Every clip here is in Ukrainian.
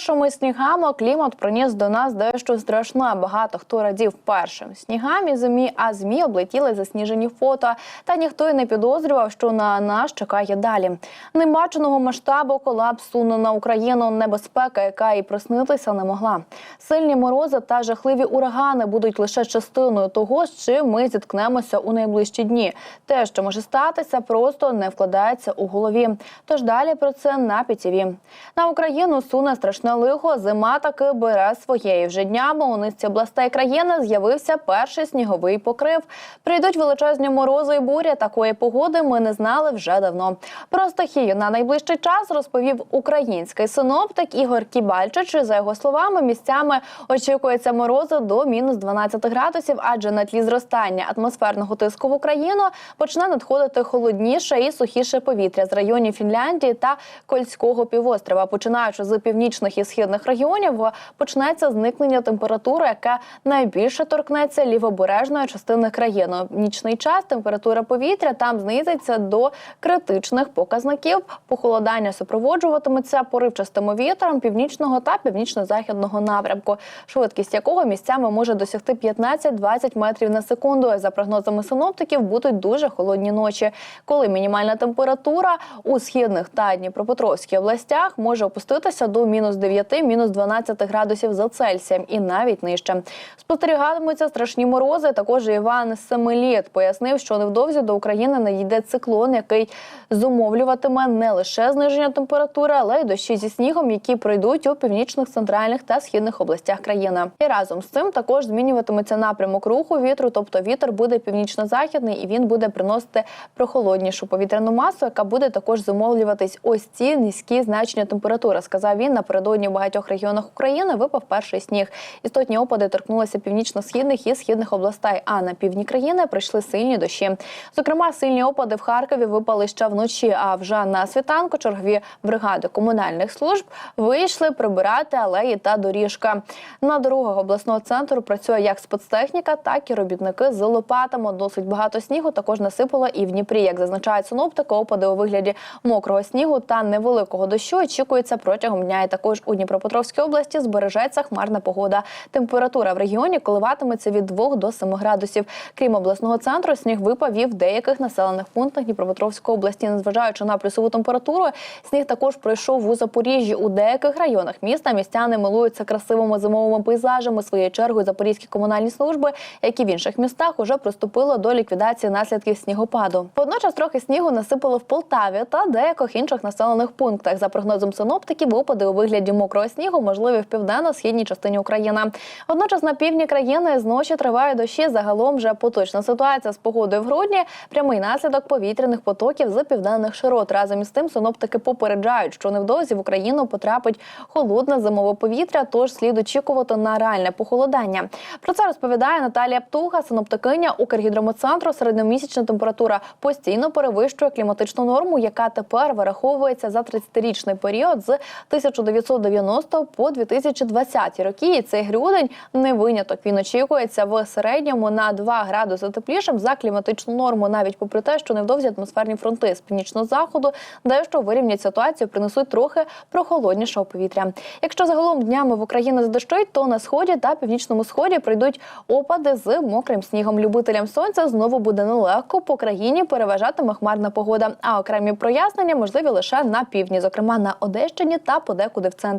першими снігами клімат приніс до нас дещо страшне. Багато хто радів першим снігам і зимі, а змі облетіли засніжені фото. Та ніхто й не підозрював, що на нас чекає далі. Небаченого масштабу колапс на Україну небезпека, яка і проснитися не могла. Сильні морози та жахливі урагани будуть лише частиною того, з чим ми зіткнемося у найближчі дні. Те, що може статися, просто не вкладається у голові. Тож далі про це на ПІТІВІ. На Україну суне страшне лихо. Зима таки бере своєї. Вже днями у низці областей країни з'явився перший сніговий покрив. Прийдуть величезні морози і буря. Такої погоди ми не знали вже давно. Про стихію на найближчий час розповів український синоптик Ігор Кібальчич. За його словами, місцями очікується морози до мінус 12 градусів, адже на тлі зростання атмосферного тиску в Україну почне надходити холодніше і сухіше повітря з районів Фінляндії та Кольського півострова. Починаючи з північних і східних регіонів, почнеться зникнення температури, яка найбільше торкнеться лівобережної частини країни. В Нічний час температура повітря там знизиться до критичних показників. Похолодання супроводжуватиметься поривчастим вітром північного та північно-західного напрямку, швидкість якого місцями може досягти 15-20 метрів на секунду. За прогнозами синоптиків, будуть дуже холодні ночі, коли мінімальна температура у східних та Дніпропетровській областях може опуститися до мінус 9, мінус 12 градусів за Цельсієм і навіть нижче. Спостерігатимуться страшні морози. Також Іван Семеліт пояснив, що невдовзі до України надійде циклон, який зумовлюватиме не лише зниження температури, але й дощі зі снігом, які пройдуть у північних, центральних та східних областях країни. І разом з цим також змінюватиметься напрямок руху вітру, тобто вітер буде північно-західний і він буде приносити прохолоднішу повітряну масу, яка буде також зумовлюватись ось ці низькі значення температури. Сказав він напередодні в багатьох регіонах України випав перший сніг. Істотні опади торкнулися північно-східних і східних областей. А на півдні країни прийшли сильні дощі. Зокрема, сильні опади в Харкові випали ще вночі. А вже на світанку чергові бригади комунальних служб вийшли прибирати алеї та доріжка. На дорогах обласного центру працює як спецтехніка, так і робітники з лопатами. Досить багато снігу також насипало і в Дніпрі. Як зазначають синоптики, опади у вигляді мокрого снігу та невеликого дощу очікується протягом дня. І також у Дніпропетровській області збережеться хмарна погода. Температура в регіоні коливатиметься від 2 до 7 градусів. Крім обласного центру, сніг випав і в деяких населених пунктах Дніпропетровської області. Незважаючи на плюсову температуру, сніг також пройшов у Запоріжжі. У деяких районах міста містяни милуються красивими зимовими пейзажами. Своєю чергою запорізькі комунальні служби, як і в інших містах, уже приступили до ліквідації наслідків снігопаду. Водночас трохи снігу насипало в Полтаві та деяких інших населених пунктах. За прогнозом синоптиків, опади у вигляді мокрого снігу можливі в південно-східній частині України. Водночас на півдні країни зночі тривають дощі. Загалом вже поточна ситуація з погодою в грудні. Прямий наслідок повітряних потоків з південних широт. Разом із тим синоптики попереджають, що невдовзі в Україну потрапить холодне зимове повітря, тож слід очікувати на реальне похолодання. Про це розповідає Наталія Птуха, синоптикиня Укргідромоцентру. Середньомісячна температура постійно перевищує кліматичну норму, яка тепер вираховується за 30-річний період з 1990 по 2020 роки. І цей грудень не виняток. Він очікується в середньому на 2 градуси теплішим за кліматичну норму, навіть попри те, що невдовзі атмосферні фронти з північного заходу дещо вирівнять ситуацію, принесуть трохи прохолоднішого повітря. Якщо загалом днями в Україні задощить, то на сході та північному сході прийдуть опади з мокрим снігом. Любителям сонця знову буде нелегко. По країні переважатиме хмарна погода. А окремі прояснення можливі лише на півдні, зокрема на Одещині та подекуди в центрі.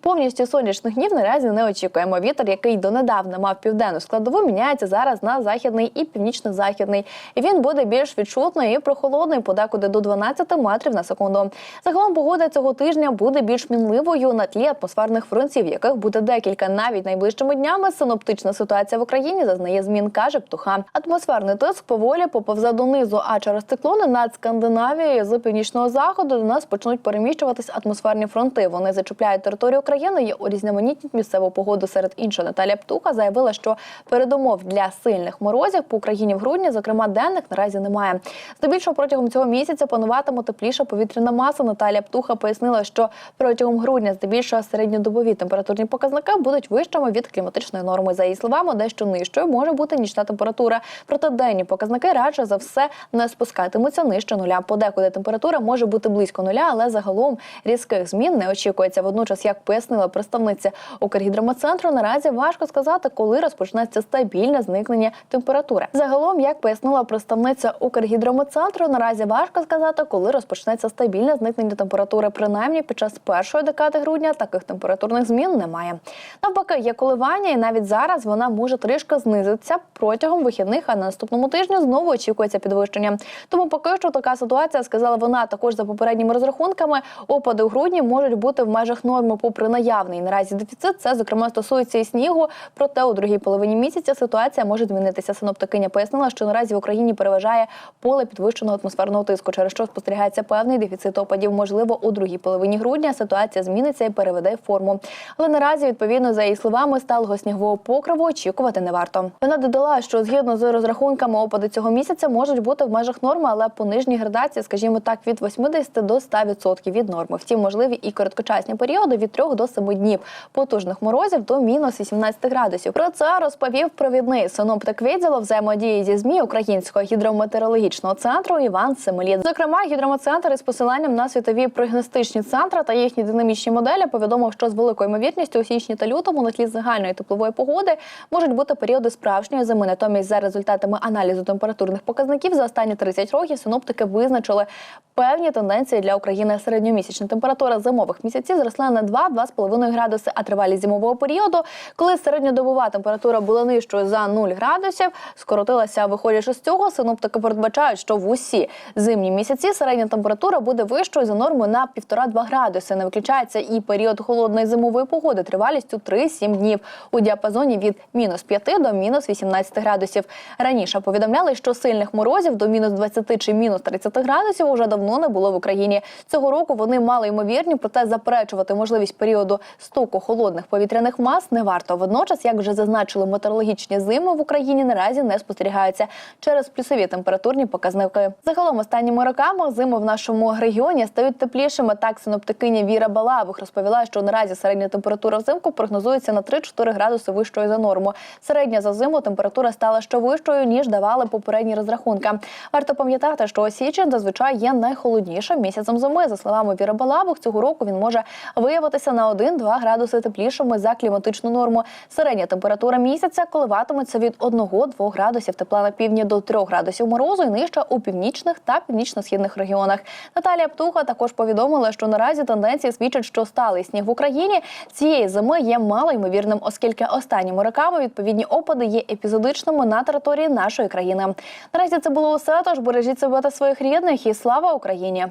Повністю сонячних днів наразі не очікуємо. Вітер, який донедавна мав південну складову, міняється зараз на західний і північно-західний. Він буде більш відчутний і прохолодний, подекуди до 12 метрів на секунду. Загалом погода цього тижня буде більш мінливою на тлі атмосферних фронтів, яких буде декілька. Навіть найближчими днями синоптична ситуація в Україні зазнає змін, каже птуха. Атмосферний тиск поволі поповзе донизу, а через циклони над Скандинавією з північного заходу до нас почнуть переміщуватись атмосферні фронти. Вони зачіпляють територію України і урізноманітнять місцеву погоду. Серед іншого Наталія Птуха заявила, що передумов для сильних морозів по Україні в грудні, зокрема денних, наразі немає. Здебільшого протягом цього місяця пануватиме тепліша повітряна маса. Наталія Птуха пояснила, що протягом грудня здебільшого середньодобові температурні показники будуть вищими від кліматичної норми. За її словами, дещо нижчою може бути нічна температура. Проте денні показники радше за все не спускатимуться нижче нуля. Подекуди температура може бути близько нуля, але загалом різких змін не очікується. Водночас як пояснила представниця Укргідрометцентру, наразі важко сказати, коли розпочнеться стабільне зникнення температури. Загалом, як пояснила представниця Укргідрометцентру, наразі важко сказати, коли розпочнеться стабільне зникнення температури. Принаймні під час першої декади грудня таких температурних змін немає. Навпаки, є коливання, і навіть зараз вона може трішки знизитися протягом вихідних. А на наступному тижні знову очікується підвищення. Тому поки що така ситуація, сказала вона. Також за попередніми розрахунками, опади у грудні можуть бути в межах норми, попри наявний наразі дефіцит. Це зокрема стосується і снігу. Проте у другій половині місяця ситуація може змінитися. Синоптикиня пояснила, що наразі в Україні переважає поле підвищеного атмосферного тиску, через що спостерігається певний дефіцит опадів. Можливо, у другій половині грудня ситуація зміниться і переведе форму. Але наразі, відповідно за її словами, сталого снігового покриву очікувати не варто. Вона додала, що згідно з розрахунками опади цього місяця можуть бути в межах норми, але по нижній градації, скажімо так, від 80 до 100% від норми. Втім, можливі і короткочасні періоди від 3 до 7 днів потужних морозів до мінус 18 градусів. Про це розповів провідний синоптик відділу взаємодії зі змі Українського гідрометеорологічного центру Іван Семеліт. Зокрема, гідрометцентр із посиланням на світові прогностичні центри та їхні динамічні моделі повідомив, що з великою ймовірністю у січні та лютому на тлі загальної теплової погоди можуть бути періоди справжньої зими. Натомість, за результатами аналізу температурних показників за останні 30 років синоптики визначили певні тенденції для України. Середньомісячна температура зимових місяців зросла на 2-2,5 градуси, а тривалість зимового періоду, коли середньодобова температура була нижчою за 0 градусів, скоротилася. Виходячи з цього, синоптики передбачають, що в усі зимні місяці середня температура буде вищою за нормою на 1,5-2 градуси. Не виключається і період холодної зимової погоди тривалістю 3-7 днів у діапазоні від мінус 5 до мінус 18 градусів. Раніше повідомляли, що сильних морозів до мінус 20 чи мінус 30 градусів уже давно не було в Україні. Цього року вони мали ймовірні, проте заперечувати можливість періоду стоку холодних повітряних мас не варто. Водночас, як вже зазначили, метеорологічні зими в Україні наразі не спостерігаються через плюсові температурні показники. Загалом останніми роками зими в нашому регіоні стають теплішими. Так синоптикиня Віра Балабух розповіла, що наразі середня температура взимку прогнозується на 3-4 градуси вищою за норму. Середня за зиму температура стала ще вищою ніж давали попередні розрахунки. Варто пам'ятати, що січень зазвичай є найхолоднішим місяцем зими. За словами Віри Балабух, цього року він може виявитися на 1-2 градуси теплішими за кліматичну норму. Середня температура місяця коливатиметься від 1-2 градусів тепла на півдні до 3 градусів морозу і нижче у північних та північно-східних регіонах. Наталія Птуха також повідомила, що наразі тенденції свідчать, що сталий сніг в Україні цієї зими є малоймовірним, оскільки останніми роками відповідні опади є епізодичними на території нашої країни. Наразі це було усе. Тож бережіть себе та своїх рідних і слава Україні.